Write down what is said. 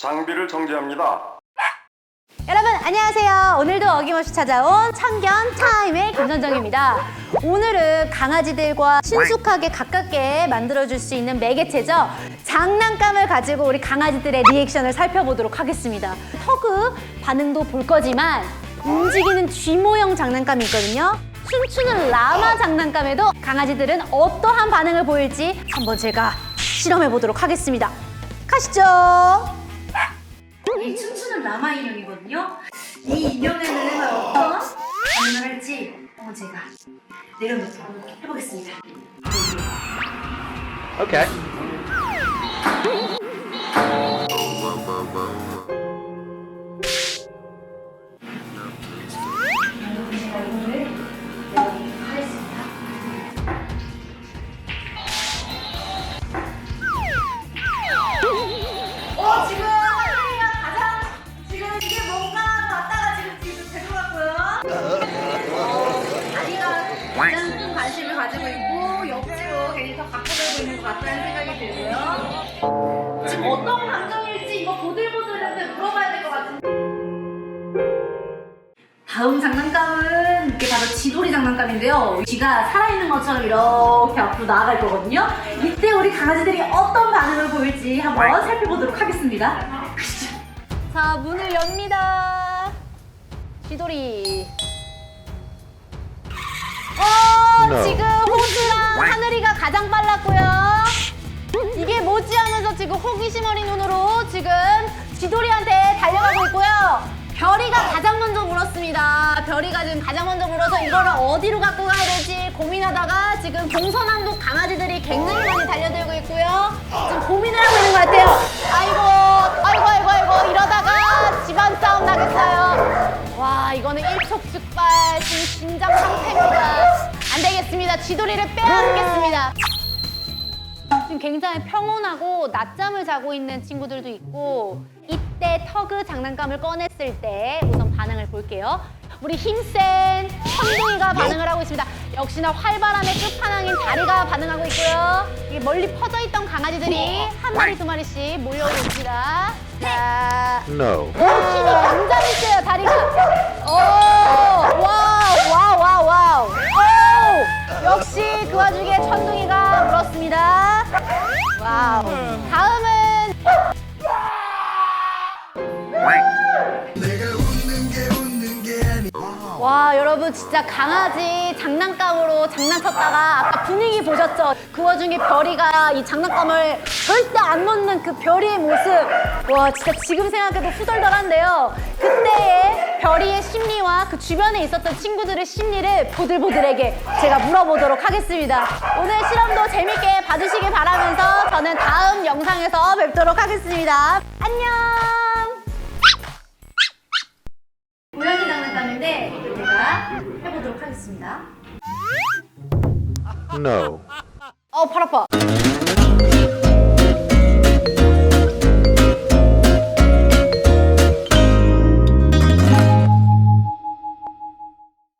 장비를 정지합니다. 여러분 안녕하세요. 오늘도 어김없이 찾아온 청견 타임의 김선정입니다. 오늘은 강아지들과 신속하게 가깝게 만들어줄 수 있는 매개체죠. 장난감을 가지고 우리 강아지들의 리액션을 살펴보도록 하겠습니다. 터그 반응도 볼 거지만 움직이는 쥐 모형 장난감이 있거든요. 춤추는 라마 장난감에도 강아지들은 어떠한 반응을 보일지 한번 제가 실험해 보도록 하겠습니다. 가시죠. 이 춤추는 라마 인형이거든요. 이 인형에는 어떤 반응을 할지 한번 제가 내려놓도록 해보겠습니다. 제가 같다는 생각이 들고요. 지금 어떤 감정일지 이거 보들보들한테 물어봐야 될 것 같은데. 다음 장난감은 이게 바로 지돌이 장난감인데요. 쥐가 살아있는 것처럼 이렇게 앞으로 나아갈 거거든요. 이때 우리 강아지들이 어떤 반응을 보일지 한번 살펴보도록 하겠습니다. 가시죠. 자, 문을 엽니다. 쥐돌이. 어. 지금 호수랑 하늘이가 가장 빨랐고요. 이게 뭐지 하면서 지금 호기심 어린 눈으로 지금 쥐돌이한테 달려가고 있고요. 별이가 가장 먼저 물었습니다. 별이가 지금 가장 먼저 물어서 이거를 어디로 갖고 가야 될지 고민하다가 지금 동서남북 강아지들이 굉장히 많이 달려들고 있고요. 지금 고민을 하고 있는 것 같아요. 아이고, 아이고, 아이고, 아이고, 이러다가 집안 싸움 나겠어요. 와, 이거는 일촉즉발 지금 긴장 상태입니다. 안 되겠습니다. 쥐돌이를 빼앗겠습니다. 지금 굉장히 평온하고 낮잠을 자고 있는 친구들도 있고 이때 터그 장난감을 꺼냈을 때 우선 반응을 볼게요. 우리 힘센 천둥이가 반응을 하고 있습니다. 역시나 활발함의 끝판왕인 다리가 반응하고 있고요. 멀리 퍼져 있던 강아지들이 한 마리 두 마리씩 몰려오고 있습니다. 자, No. 오, 힘이 당장 있어요, 와 여러분 진짜 강아지 장난감으로 장난쳤다가 아까 분위기 보셨죠? 그 와중에 별이가 이 장난감을 절대 안 놓는 그 별이의 모습. 와 진짜 지금 생각해도 후덜덜한데요. 그때의 별이의 심리와 그 주변에 있었던 친구들의 심리를 보들보들에게 제가 물어보도록 하겠습니다. 오늘 실험도 재밌게 봐주시길 바라면서 저는 다음 영상에서 뵙도록 하겠습니다. 안녕! 고양이 장난감인데 해보도록 하겠습니다. No. 어, 팔 아파.